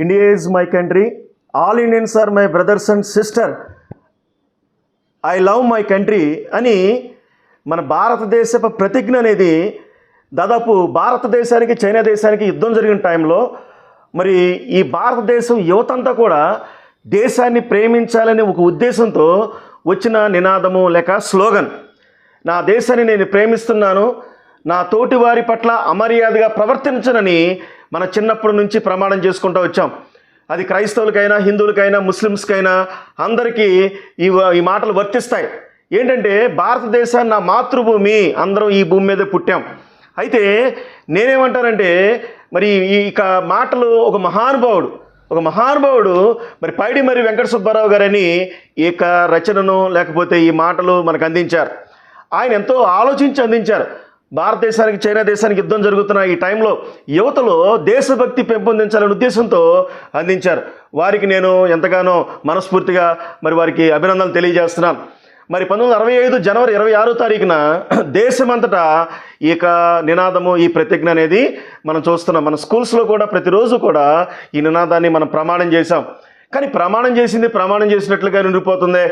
India is my country all Indians are my brothers and sister I love my country అని మన భారతదేశపు ప్రతిజ్ఞ అనేది దాదాపు భారతదేశానికి చైనా దేశానికి యుద్ధం జరిగిన టైంలో మరి ఈ భారతదేశం యువతంతా కూడా దేశాన్ని ప్రేమించాలనే ఒక ఉద్దేశంతో వచ్చిన నినాదము లేక స్లోగన్. నా దేశాన్ని నేను ప్రేమిస్తున్నాను. నా తోటి వారి పట్ల అమర్యాదగా ప్రవర్తించనని మన చిన్నప్పటి నుంచి ప్రమాణం చేసుకుంటూ వచ్చాం. అది క్రైస్తవులకైనా హిందువులకైనా ముస్లిమ్స్కైనా అందరికీ ఈ ఈ మాటలు వర్తిస్తాయి. ఏంటంటే భారతదేశాన్ని నా మాతృభూమి అందరం ఈ భూమి మీద పుట్టాం. అయితే నేనేమంటానంటే మరి ఈ ఇక మాటలు ఒక మహానుభావుడు ఒక మహానుభావుడు మరి పైడి మరి వెంకట సుబ్బారావు గారని ఈ యొక్క రచనను లేకపోతే ఈ మాటలు మనకు అందించారు. ఆయన ఎంతో ఆలోచించి అందించారు. భారతదేశానికి చైనా దేశానికి యుద్ధం జరుగుతున్న ఈ టైంలో యువతలో దేశభక్తి పెంపొందించాలనే ఉద్దేశంతో అందించారు. వారికి నేను ఎంతగానో మనస్ఫూర్తిగా మరి వారికి అభినందనలు తెలియజేస్తున్నాను. మరి పంతొమ్మిది అరవై ఐదు జనవరి ఇరవై ఆరో తారీఖున దేశమంతటా ఈ యొక్క నినాదము ఈ ప్రతిజ్ఞ అనేది మనం చూస్తున్నాం. మన స్కూల్స్లో కూడా ప్రతిరోజు కూడా ఈ నినాదాన్ని మనం ప్రమాణం చేశాం. కానీ ప్రమాణం చేసింది ప్రమాణం చేసినట్లుగా నిండిపోతుంది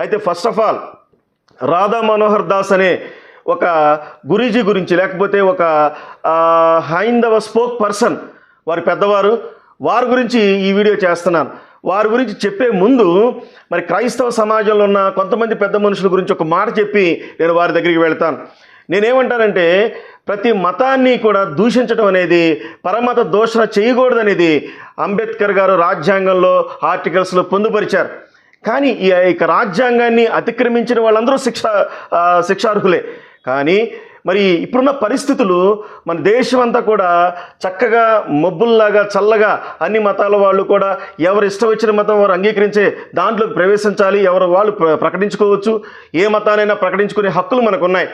అయితే first of all Radha Manohar Das అనే ఒక గురీజీ గురించి లేకపోతే ఒక హైందవ స్పోక్ పర్సన్ వారి పెద్దవారు వారి గురించి ఈ వీడియో చేస్తున్నాను. వారి గురించి చెప్పే ముందు మరి క్రైస్తవ సమాజంలో ఉన్న కొంతమంది పెద్ద మనుషుల గురించి ఒక మాట చెప్పి నేను వారి దగ్గరికి వెళ్తాను. నేనేమంటానంటే ప్రతి మతాన్ని కూడా దూషించడం అనేది పరమత దోషణ చేయకూడదనేది అంబేద్కర్ గారు రాజ్యాంగంలో ఆర్టికల్స్లో పొందుపరిచారు. కానీ ఈ యొక్క రాజ్యాంగాన్ని అతిక్రమించిన వాళ్ళందరూ శిక్ష శిక్షార్హులే. కానీ మరి ఇప్పుడున్న పరిస్థితులు మన దేశం అంతా కూడా చక్కగా మబ్బుల్లాగా చల్లగా అన్ని మతాల వాళ్ళు కూడా ఎవరు ఇష్టం వచ్చిన మతం వారు అంగీకరించే దాంట్లోకి ప్రవేశించాలి ఎవరు వాళ్ళు ప్రకటించుకోవచ్చు. ఏ మతానైనా ప్రకటించుకునే హక్కులు మనకు ఉన్నాయి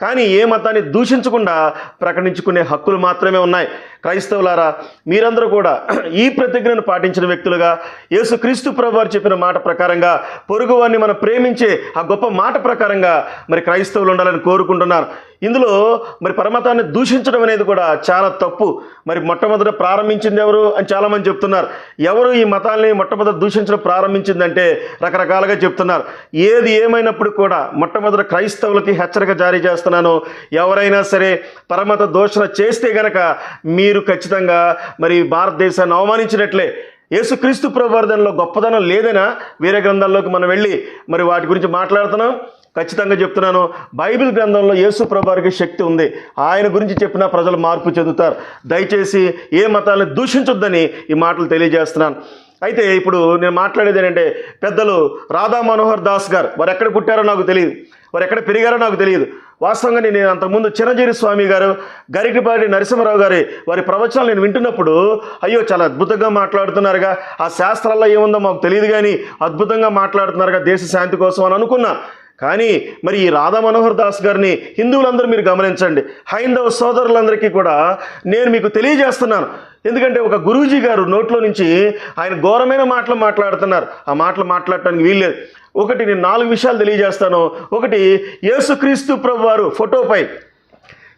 కానీ ఏ మతాన్ని దూషించకుండా ప్రకటించుకునే హక్కులు మాత్రమే ఉన్నాయి. క్రైస్తవులారా మీరందరూ కూడా ఈ ప్రతిజ్ఞను పాటించిన వ్యక్తులుగా యేసుక్రీస్తు ప్రభు వారు చెప్పిన మాట ప్రకారంగా పొరుగువారిని మనం ప్రేమించే ఆ గొప్ప మాట ప్రకారంగా మరి క్రైస్తవులు ఉండాలని కోరుకుంటున్నారు. ఇందులో మరి పరమతాన్ని దూషించడం అనేది కూడా చాలా తప్పు. మరి మొట్టమొదట ప్రారంభించింది ఎవరు అని చాలామంది చెప్తున్నారు. ఎవరు ఈ మతాల్ని మొట్టమొదట దూషించడం ప్రారంభించిందంటే రకరకాలుగా చెప్తున్నారు. ఏది ఏమైనప్పుడు కూడా మొట్టమొదట క్రైస్తవులకి హెచ్చరిక జారీ చేస్తున్నాను ఎవరైనా సరే పరమత దోషణ చేస్తే గనక మీరు ఖచ్చితంగా మరి భారతదేశాన్ని అవమానించినట్లే. యేసుక్రీస్తు ప్రవర్ధనలో గొప్పదనం లేదనా? వేరే గ్రంథాల్లోకి మనం వెళ్ళి మరి వాటి గురించి మాట్లాడుతున్నాం. ఖచ్చితంగా చెప్తున్నాను. బైబిల్ గ్రంథంలో యేసు ప్రభారికి శక్తి ఉంది. ఆయన గురించి చెప్పిన ప్రజలు మార్పు చెందుతారు. దయచేసి ఏ మతాలను దూషించొద్దని ఈ మాటలు తెలియజేస్తున్నాను. అయితే ఇప్పుడు నేను మాట్లాడేది ఏంటంటే పెద్దలు రాధా మనోహర్ దాస్ గారు. వారు ఎక్కడ పుట్టారో నాకు తెలియదు. వారు ఎక్కడ పెరిగారో నాకు తెలియదు. వాస్తవంగా నేను అంతకుముందు చిరంజీవి స్వామి గారు గరికపాటి నరసింహరావు గారి వారి ప్రవచనాలు నేను వింటున్నప్పుడు అయ్యో చాలా అద్భుతంగా మాట్లాడుతున్నారుగా ఆ శాస్త్రాల్లో ఏముందో మాకు తెలియదు కానీ అద్భుతంగా మాట్లాడుతున్నారుగా దేశ శాంతి కోసం అని అనుకున్నా. కానీ మరి ఈ రాధా మనోహర్ దాస్ గారిని హిందువులందరూ మీరు గమనించండి. హైందవ సోదరులందరికీ కూడా నేను మీకు తెలియజేస్తున్నాను. ఎందుకంటే ఒక గురూజీ గారు నోట్లో నుంచి ఆయన ఘోరమైన మాటలు మాట్లాడుతున్నారు. ఆ మాటలు మాట్లాడటానికి వీల్లేదు ఒకటి నేను నాలుగు విషయాలు తెలియజేస్తాను. ఒకటి యేసుక్రీస్తు ప్రభు వారు ఫోటోపై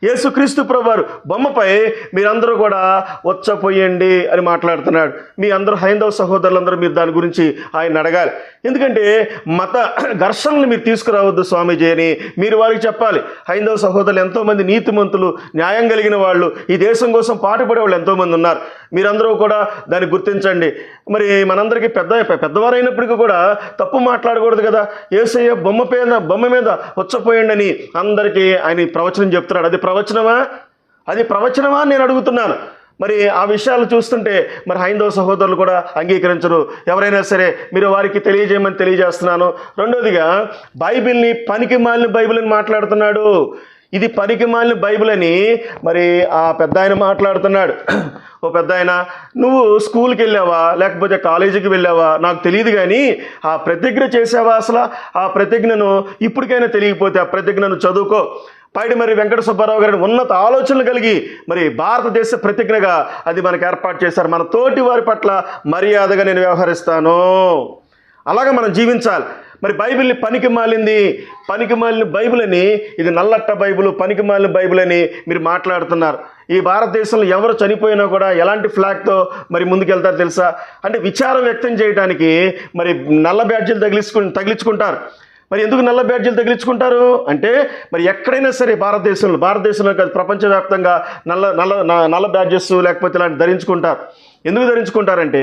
యేసుక్రీస్తు ప్రభువారు బొమ్మపై మీరందరూ కూడా వచ్చపోయండి అని మాట్లాడుతున్నాడు. మీ అందరూ హైందవ సహోదరులందరూ మీరు దాని గురించి ఆయన అడగాలి. ఎందుకంటే మత ఘర్షణలు మీరు తీసుకురావద్దు స్వామీజీ అని మీరు వారికి చెప్పాలి. హైందవ సహోదరులు ఎంతోమంది నీతిమంతులు న్యాయం కలిగిన వాళ్ళు ఈ దేశం కోసం పాటుపడే వాళ్ళు ఎంతోమంది ఉన్నారు. మీరందరూ కూడా దాన్ని గుర్తించండి. మరి మనందరికీ పెద్ద పెద్దవారైనప్పటికీ కూడా తప్పు మాట్లాడకూడదు కదా. ఏసయ్య బొమ్మ మీద బొమ్మ మీద వచ్చపోయండి అని అందరికీ ఆయన ప్రవచనం చెప్తున్నాడు. అది ప్రవచనమా? అది ప్రవచనమా అని నేను అడుగుతున్నాను. మరి ఆ విషయాలు చూస్తుంటే మరి హైందవ సహోదరులు కూడా అంగీకరించరు. ఎవరైనా సరే మీరు వారికి తెలియజేయమని తెలియజేస్తున్నాను. రెండోదిగా బైబిల్ని పనికి మాలిన బైబిల్ అని మాట్లాడుతున్నాడు. ఇది పనికి మాలిన బైబిల్ అని మరి ఆ పెద్ద ఆయన మాట్లాడుతున్నాడు. ఓ పెద్ద ఆయన నువ్వు స్కూల్కి వెళ్ళావా? లేకపోతే కాలేజీకి వెళ్ళావా? నాకు తెలియదు కానీ ఆ ప్రతిజ్ఞ చేసావా అసలు? ఆ ప్రతిజ్ఞను ఇప్పటికైనా తెలియకపోతే ఆ ప్రతిజ్ఞను చదువుకో. పైడి మరి వెంకట సుబ్బారావు గారిని ఉన్నత ఆలోచనలు కలిగి మరి భారతదేశ ప్రతిజ్ఞగా అది మనకు ఏర్పాటు చేశారు. మన తోటి వారి పట్ల మర్యాదగా నేను వ్యవహరిస్తాను. అలాగే మనం జీవించాలి. మరి బైబిల్ని పనికి మాలింది పనికి మాలిన బైబిల్ అని ఇది నల్లట్ట బైబిల్ పనికి మాలిన బైబిల్ అని మీరు మాట్లాడుతున్నారు. ఈ భారతదేశంలో ఎవరు చనిపోయినా కూడా ఎలాంటి ఫ్లాగ్తో మరి ముందుకెళ్తారు తెలుసా? అంటే విచారం వ్యక్తం చేయడానికి మరి నల్ల బ్యాడ్జీలు తగిలించుకు తగిలించుకుంటారు. మరి ఎందుకు నల్ల బ్యాడ్జీలు తగిలించుకుంటారు? అంటే మరి ఎక్కడైనా సరే భారతదేశంలో భారతదేశంలో కాదు ప్రపంచవ్యాప్తంగా నల్ల నల్ల నల్ల బ్యాడ్జెస్ లేకపోతే ఇలాంటి ధరించుకుంటారు. ఎందుకు ధరించుకుంటారంటే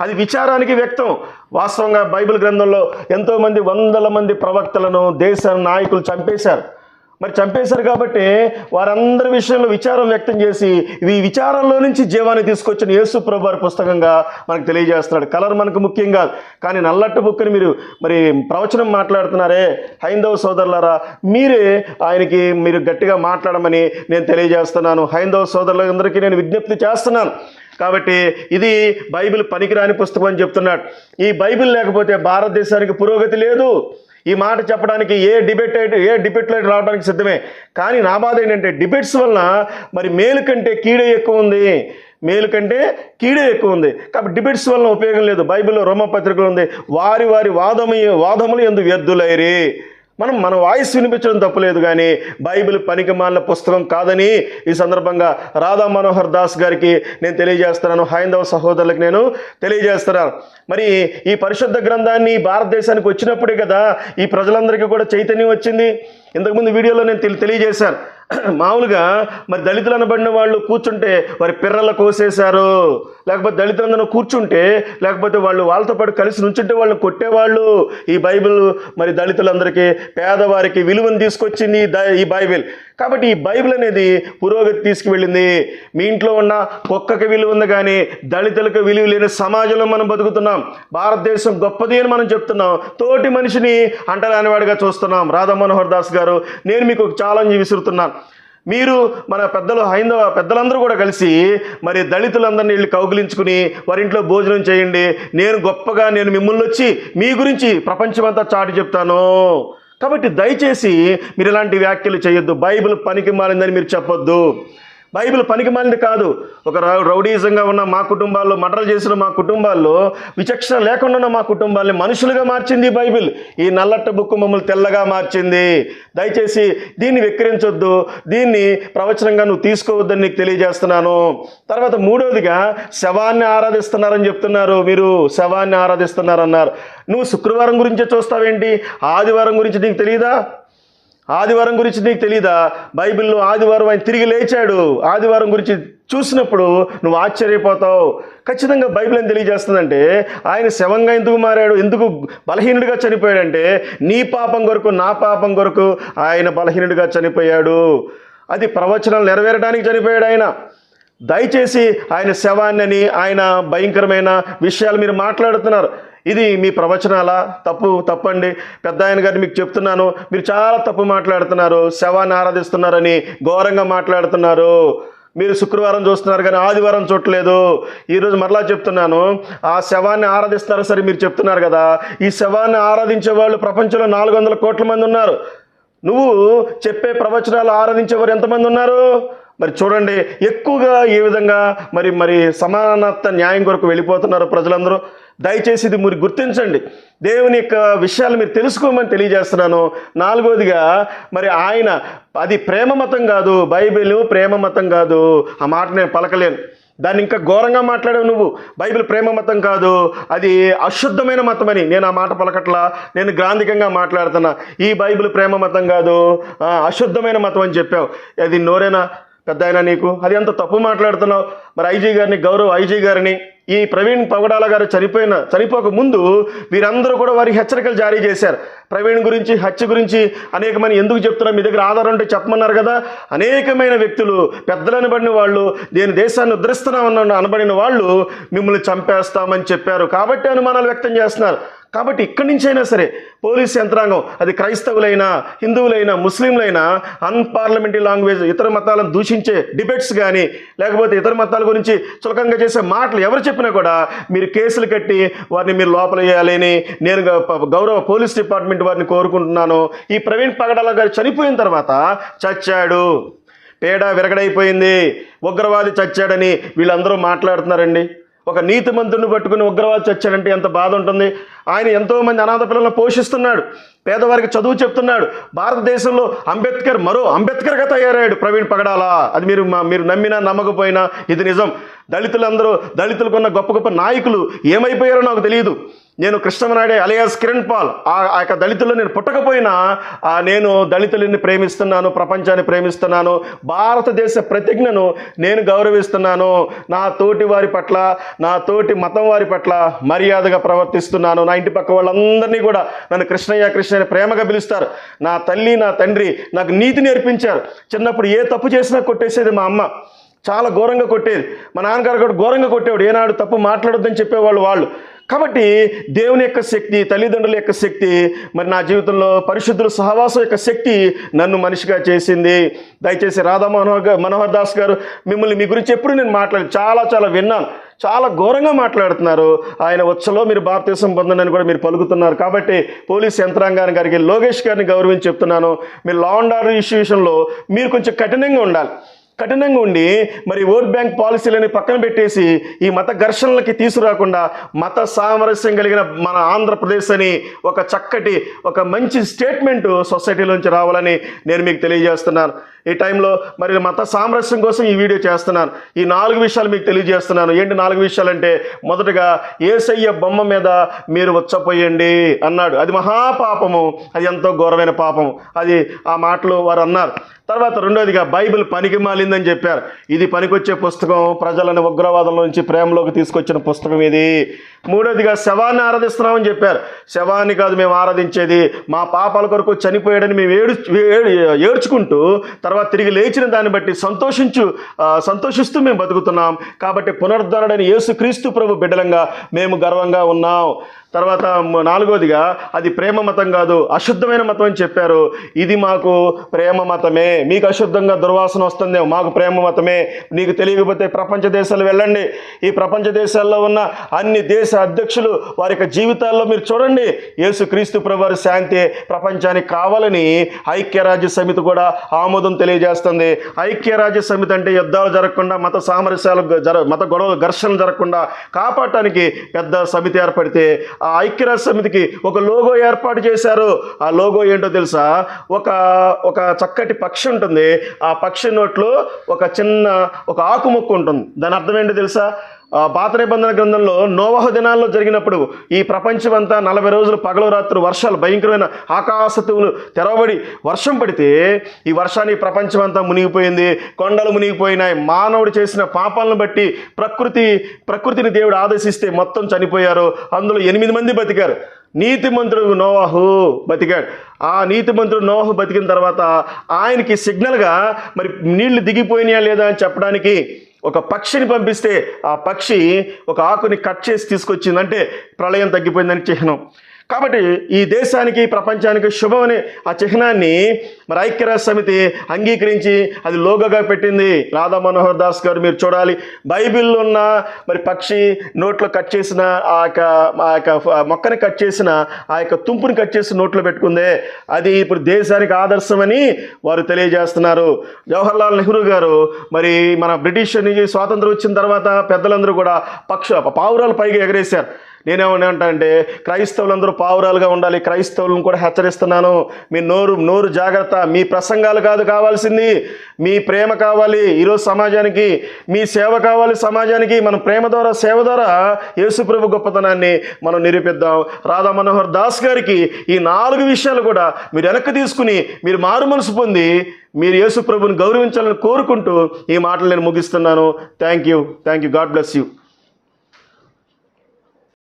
అది విచారానికి వ్యక్తం. వాస్తవంగా బైబిల్ గ్రంథంలో ఎంతోమంది వందల మంది ప్రవక్తలను దేశ నాయకులు చంపేశారు. మరి చంపేశారు కాబట్టి వారందరి విషయంలో విచారం వ్యక్తం చేసి ఈ విచారంలో నుంచి జీవాన్ని తీసుకొచ్చిన యేసు ప్రభు పుస్తకంగా మనకు తెలియజేస్తున్నాడు. కలర్ మనకు ముఖ్యం కాదు. కానీ నల్లట్టు బుక్ని మీరు మరి ప్రవచనం మాట్లాడుతున్నారే? హైందవ సోదరులారా మీరే ఆయనకి మీరు గట్టిగా మాట్లాడమని నేను తెలియజేస్తున్నాను. హైందవ సోదరులందరికీ నేను విజ్ఞప్తి చేస్తున్నాను. కాబట్టి ఇది బైబిల్ పనికిరాని పుస్తకం అని చెప్తున్నాడు. ఈ బైబిల్ లేకపోతే భారతదేశానికి పురోగతి లేదు. ఈ మాట చెప్పడానికి ఏ డిబేట్ ఏ డిబేట్లో రావడానికి సిద్ధమే. కానీ నా బాధ ఏంటంటే డిబేట్స్ వలన మరి మేలు కంటే కీడే ఎక్కువ ఉంది. మేలు కంటే కీడే ఎక్కువ ఉంది. కాబట్టి డిబేట్స్ వలన ఉపయోగం లేదు. బైబిల్లో రోమపత్రికలు ఉంది వారి వారి వాదము వాదములు ఎందు వ్యర్థులైరి. మనం మన వాయిస్ వినిపించడం తప్పులేదు కానీ బైబిల్ పనికిమాలిన పుస్తకం కాదని ఈ సందర్భంగా రాధా మనోహర్ దాస్ గారికి నేను తెలియజేస్తున్నాను. హైందవ సహోదరులకు నేను తెలియజేస్తున్నాను మరి ఈ పరిశుద్ధ గ్రంథాన్ని భారతదేశానికి వచ్చినప్పుడే కదా ఈ ప్రజలందరికీ కూడా చైతన్యం వచ్చింది. ఇంతకుముందు వీడియోలో నేను తెలి- తెలియజేశాను. మామూలుగా మరి దళితులు అనబడిన వాళ్ళు కూర్చుంటే వారి పిర్రల కోసేశారు. లేకపోతే దళితులందరూ కూర్చుంటే లేకపోతే వాళ్ళు వాళ్ళతో పాటు కలిసి నుంచుంటే వాళ్ళు కొట్టేవాళ్ళు. ఈ బైబిల్ మరి దళితులందరికీ పేదవారికి విలువను తీసుకొచ్చింది ఈ ద- ఈ బైబిల్. కాబట్టి ఈ బైబిల్ అనేది పురోగతి తీసుకువెళ్ళింది. మీ ఇంట్లో ఉన్న కుక్కకి విలువ ఉంది కానీ దళితులకు విలువ లేని సమాజంలో మనం బతుకుతున్నాం. భారతదేశం గొప్పది అని మనం చెప్తున్నాం. తోటి మనిషిని అంటరానివాడిగా చూస్తున్నాం. రాధా మనోహర్ దాస్ గారు నేను మీకు ఒక ఛాలెంజ్ విసురుతున్నాను. మీరు మన పెద్దలు హైందవ పెద్దలందరూ కూడా కలిసి మరి దళితులందరినీ వీళ్ళు కౌగిలించుకుని వారి ఇంట్లో భోజనం చేయండి. నేను గొప్పగా నేను మిమ్మల్ని వచ్చి మీ గురించి ప్రపంచమంతా చాటి చెప్తాను. కాబట్టి దయచేసి మీరు ఇలాంటి వ్యాఖ్యలు చేయొద్దు. బైబిల్ పనికి మారిందని మీరు చెప్పొద్దు. బైబిల్ పనికి మాలింది కాదు. ఒక రౌ- రౌడీజంగా ఉన్న మా కుటుంబాల్లో మర్డర్ చేసిన మా కుటుంబాల్లో విచక్షణ లేకుండా ఉన్న మా కుటుంబాల్ని మనుషులుగా మార్చింది బైబిల్. ఈ నల్లట్ట బుక్కు మమ్మల్ని తెల్లగా మార్చింది. దయచేసి దీన్ని వెక్కిరించొద్దు. దీన్ని ప్రవచనంగా నువ్వు తీసుకోవద్దని నీకు తెలియజేస్తున్నాను. తర్వాత మూడవదిగా శవాన్ని ఆరాధిస్తున్నారని చెప్తున్నారు. మీరు శవాన్ని ఆరాధిస్తున్నారన్నారు. నువ్వు శుక్రవారం గురించే చూస్తావేంటి? ఆదివారం గురించి నీకు తెలియదా ఆదివారం గురించి నీకు తెలీదా? బైబిల్లో ఆదివారం ఆయన తిరిగి లేచాడు. ఆదివారం గురించి చూసినప్పుడు నువ్వు ఆశ్చర్యపోతావు. ఖచ్చితంగా బైబిల్ ఏం తెలియజేస్తుందంటే ఆయన శవంగా ఎందుకు మారాడు? ఎందుకు బలహీనుడిగా చనిపోయాడంటే నీ పాపం కొరకు నా పాపం కొరకు ఆయన బలహీనుడిగా చనిపోయాడు. అది ప్రవచనాలు నెరవేరడానికి చనిపోయాడు ఆయన. దయచేసి ఆయన శవాన్ని ఆయన భయంకరమైన విషయాలు మీరు మాట్లాడుతున్నారు. ఇది మీ ప్రవచనాలా? తప్పు తప్పండి. పెద్ద ఆయన గారిని మీకు చెప్తున్నాను. మీరు చాలా తప్పు మాట్లాడుతున్నారు. శవాన్ని ఆరాధిస్తున్నారని ఘోరంగా మాట్లాడుతున్నారు. మీరు శుక్రవారం చూస్తున్నారు కానీ ఆదివారం చూడలేదు. ఈరోజు మరలా చెప్తున్నాను. ఆ శవాన్ని ఆరాధిస్తున్నారు సరే మీరు చెప్తున్నారు కదా. ఈ శవాన్ని ఆరాధించే వాళ్ళు ప్రపంచంలో నాలుగు వందల కోట్ల మంది ఉన్నారు. నువ్వు చెప్పే ప్రవచనాలు ఆరాధించేవారు ఎంతమంది ఉన్నారు? మరి చూడండి ఎక్కువగా ఏ విధంగా మరి మరి సమానత్వ న్యాయం కొరకు వెళ్ళిపోతున్నారు ప్రజలందరూ. దయచేసి ఇది మీరు గుర్తించండి. దేవుని యొక్క విషయాలు మీరు తెలుసుకోమని తెలియజేస్తున్నాను. నాలుగోదిగా మరి ఆయన అది ప్రేమ మతం కాదు బైబిల్ ప్రేమ మతం కాదు. ఆ మాట నేను పలకలేను. దాన్ని ఇంకా ఘోరంగా మాట్లాడావు నువ్వు. బైబిల్ ప్రేమ మతం కాదు అది అశుద్ధమైన మతం అని నేను ఆ మాట పలకట్లా నేను గ్రాంధికంగా మాట్లాడుతున్నా. ఈ బైబిల్ ప్రేమ మతం కాదు అశుద్ధమైన మతం అని చెప్పావు. అది నోరేనా? పెద్ద నీకు? అది ఎంత తప్పు మాట్లాడుతున్నావు? మరి ఐజీ గారిని గౌరవ్ ఐజీ గారిని ఈ ప్రవీణ్ పగడాల గారు చనిపోయిన చనిపోక ముందు వీరందరూ కూడా వారికి హెచ్చరికలు జారీ చేశారు. ప్రవీణ్ గురించి హత్య గురించి అనేకమైన ఎందుకు చెప్తున్నా మీ దగ్గర ఆధారం ఉంటే చెప్పమన్నారు కదా. అనేకమైన వ్యక్తులు పెద్దలు అనబడిన వాళ్ళు దేని దేశాన్ని ఉద్ధరిస్తున్నామన్న అనబడిన వాళ్ళు మిమ్మల్ని చంపేస్తామని చెప్పారు. కాబట్టి అనుమానాలు వ్యక్తం చేస్తున్నారు. కాబట్టి ఇక్కడి నుంచైనా సరే పోలీస్ యంత్రాంగం అది క్రైస్తవులైనా హిందువులైనా ముస్లింలైనా అన్పార్లమెంటరీ లాంగ్వేజ్ ఇతర మతాలను దూషించే డిబేట్స్ కానీ లేకపోతే ఇతర మతాల గురించి చులకంగా చేసే మాటలు ఎవరు చెప్పినా కూడా మీరు కేసులు కట్టి వారిని మీరు లోపల వేయాలని నేను గౌరవ పోలీస్ డిపార్ట్మెంట్ వారిని కోరుకుంటున్నాను. ఈ ప్రవీణ్ పగడాల గారు చనిపోయిన తర్వాత చచ్చాడు. పేడ విరగడైపోయింది. ఉగ్రవాది చచ్చాడని వీళ్ళందరూ మాట్లాడుతున్నారండి. ఒక నీతి మంత్రుని పట్టుకుని ఉగ్రవాది చచ్చాడంటే ఎంత బాధ ఉంటుంది? ఆయన ఎంతోమంది అనాథ పిల్లలను పోషిస్తున్నాడు. పేదవారికి చదువు చెప్తున్నాడు. భారతదేశంలో అంబేద్కర్ మరో అంబేద్కర్గా తయారయ్యాడు ప్రవీణ్ పగడాల. అది మీరు మా- మీరు నమ్మినా నమ్మకపోయినా ఇది నిజం. దళితులందరూ దళితులకున్న గొప్ప గొప్ప నాయకులు ఏమైపోయారో నాకు తెలియదు. నేను కృష్ణమనాయుడే అలియాస్ కిరణ్ పాల్. ఆ ఆ యొక్క దళితుల్లో నేను పుట్టకపోయినా నేను దళితులని ప్రేమిస్తున్నాను ప్రపంచాన్ని ప్రేమిస్తున్నాను భారతదేశ ప్రతిజ్ఞను నేను గౌరవిస్తున్నాను నా తోటి వారి పట్ల నా తోటి మతం వారి పట్ల మర్యాదగా ప్రవర్తిస్తున్నాను. నా ఇంటి పక్క వాళ్ళందరినీ కూడా నన్ను కృష్ణయ్య కృష్ణని ప్రేమగా పిలుస్తారు. నా తల్లి నా తండ్రి నాకు నీతి నేర్పించారు. చిన్నప్పుడు ఏ తప్పు చేసినా కొట్టేసేది మా అమ్మ. చాలా ఘోరంగా కొట్టేది. మా నాన్నగారు కూడా ఘోరంగా కొట్టేవాడు. ఏనాడు తప్పు మాట్లాడొద్దని చెప్పేవాళ్ళు వాళ్ళు. కాబట్టి దేవుని యొక్క శక్తి తల్లిదండ్రుల యొక్క శక్తి మరి నా జీవితంలో పరిశుద్ధుల సహవాసం యొక్క శక్తి నన్ను మనిషిగా చేసింది. దయచేసి రాధా మనోహర్ మనోహర్ దాస్ గారు మిమ్మల్ని మీ గురించి ఎప్పుడు నేను మాట్లాడి చాలా చాలా విన్నాను. చాలా ఘోరంగా మాట్లాడుతున్నారు. ఆయన వచ్చలో మీరు భారతదేశం పొందనని కూడా మీరు పలుకుతున్నారు. కాబట్టి పోలీస్ యంత్రాంగాన్ని గారికి లోకేష్ గారిని గౌరవించి చెప్తున్నాను. మీరు లా అండ్ ఆర్డర్ ఇష్యూ విషయంలో మీరు కొంచెం కఠినంగా ఉండాలి. కఠినంగా ఉండి మరి ఓట్ బ్యాంక్ పాలసీలని పక్కన పెట్టేసి ఈ మత ఘర్షణలకి తీసుకురాకుండా మత సామరస్యం కలిగిన మన ఆంధ్రప్రదేశ్ అని ఒక చక్కటి ఒక మంచి స్టేట్మెంట్ సొసైటీలోంచి రావాలని నేను మీకు తెలియజేస్తున్నాను. ఈ టైంలో మరి మత సామరస్యం కోసం ఈ వీడియో చేస్తున్నాను. ఈ నాలుగు విషయాలు మీకు తెలియజేస్తున్నాను. ఏంటి నాలుగు విషయాలు అంటే మొదటగా ఏసయ్య బొమ్మ మీద మీరు వచ్చపోయండి అన్నాడు. అది మహాపాపము. అది ఎంతో ఘోరమైన పాపము. అది ఆ మాటలు వారు అన్నారు. తర్వాత రెండోదిగా బైబిల్ పనికి మాలిందని చెప్పారు. ఇది పనికొచ్చే పుస్తకం ప్రజలను ఉగ్రవాదం నుంచి ప్రేమలోకి తీసుకొచ్చిన పుస్తకం ఇది. మూడోదిగా శవాన్ని ఆరాధిస్తున్నామని చెప్పారు. శవాన్ని కాదు మేము ఆరాధించేది మా పాపాల కొరకు చనిపోయాడని మేము ఏడు ఏడ్చుకుంటూ తర్వాత తిరిగి లేచిన దాన్ని బట్టి సంతోషించు సంతోషిస్తూ మేము బతుకుతున్నాం. కాబట్టి పునరుద్ధరణని యేసు క్రీస్తు ప్రభు బిడ్డలంగా మేము గర్వంగా ఉన్నాం. తర్వాత నాలుగోదిగా అది ప్రేమ మతం కాదు అశుద్ధమైన మతం అని చెప్పారు. ఇది మాకు ప్రేమ మతమే. మీకు అశుద్ధంగా దుర్వాసన వస్తుందేమో మాకు ప్రేమ మతమే. నీకు తెలియకపోతే ప్రపంచ దేశాలు వెళ్ళండి. ఈ ప్రపంచ దేశాల్లో ఉన్న అన్ని దేశ అధ్యక్షులు వారి యొక్క జీవితాల్లో మీరు చూడండి. యేసు క్రీస్తు ప్రభువారి శాంతి ప్రపంచానికి కావాలని ఐక్యరాజ్య సమితి కూడా ఆమోదం తెలియజేస్తుంది. ఐక్యరాజ్య సమితి అంటే యుద్ధాలు జరగకుండా మత సామరస్యాలు జర మత గొడవలు ఘర్షణలు జరగకుండా కాపాడటానికి పెద్ద సమితి ఏర్పడితే ఆ ఐక్యరాజ్య సమితికి ఒక లోగో ఏర్పాటు చేశారు. ఆ లోగో ఏంటో తెలుసా? ఒక ఒక చక్కటి పక్షి ఉంటుంది. ఆ పక్షి నోట్లో ఒక చిన్న ఒక ఆకు ఉంటుంది. దాని అర్థం ఏంటో తెలుసా? పాత నిబంధన గ్రంథంలో నోవహ దినాల్లో జరిగినప్పుడు ఈ ప్రపంచమంతా నలభై రోజులు పగలు రాత్రులు వర్షాలు భయంకరమైన ఆకాశతువులు తెరవబడి వర్షం పడితే ఈ వర్షాన్ని ప్రపంచమంతా మునిగిపోయింది. కొండలు మునిగిపోయినాయి. మానవుడు చేసిన పాపాలను బట్టి ప్రకృతి ప్రకృతిని దేవుడు ఆదేశిస్తే మొత్తం చనిపోయారు. అందులో ఎనిమిది మంది బతికారు. నీతిమంతుడు నోవాహు బతికాడు. ఆ నీతిమంతుడు నోవాహు బతికిన తర్వాత ఆయనకి సిగ్నల్గా మరి నీళ్ళు దిగిపోయినాయా లేదా అని చెప్పడానికి ఒక పక్షిని పంపిస్తే ఆ పక్షి ఒక ఆకుని కట్ చేసి తీసుకొచ్చిందంటే ప్రళయం తగ్గిపోయిందని చిహ్నం. కాబట్టి ఈ దేశానికి ప్రపంచానికి శుభం అనే ఆ చిహ్నాన్ని మరి ఐక్యరాజ్య సమితి అంగీకరించి అది లోగోగా పెట్టింది. రాధా మనోహర్ దాస్ గారు మీరు చూడాలి. బైబిల్లో ఉన్న మరి పక్షి నోట్లో కట్ చేసిన ఆ యొక్క ఆ యొక్క మొక్కని కట్ చేసిన ఆ యొక్క తుంపుని కట్ చేసి నోట్లో పెట్టుకుందే. అది ఇప్పుడు దేశానికి ఆదర్శమని వారు తెలియజేస్తున్నారు. జవహర్లాల్ నెహ్రూ గారు మరి మన బ్రిటిష్ నుంచి స్వాతంత్రం వచ్చిన తర్వాత పెద్దలందరూ కూడా పక్ష పావురాలు పైగా ఎగరేశారు. నేనేమన్నా అంటే క్రైస్తవులందరూ పావురాలుగా ఉండాలి క్రైస్తవులను కూడా హెచ్చరిస్తున్నాను. మీ నోరు నోరు జాగ్రత్త. మీ ప్రసంగాలు కాదు కావాల్సింది. మీ ప్రేమ కావాలి ఈరోజు సమాజానికి. మీ సేవ కావాలి సమాజానికి. మనం ప్రేమ ద్వారా సేవ ద్వారా యేసుప్రభు గొప్పతనాన్ని మనం నిరూపిద్దాం. రాధా మనోహర్ దాస్ గారికి ఈ నాలుగు విషయాలు కూడా మీరు వెనక్కి తీసుకుని మీరు మారు మనసు పొంది మీరు యేసుప్రభుని గౌరవించాలని కోరుకుంటూ ఈ మాటలు నేను ముగిస్తున్నాను. Thank you thank you God bless you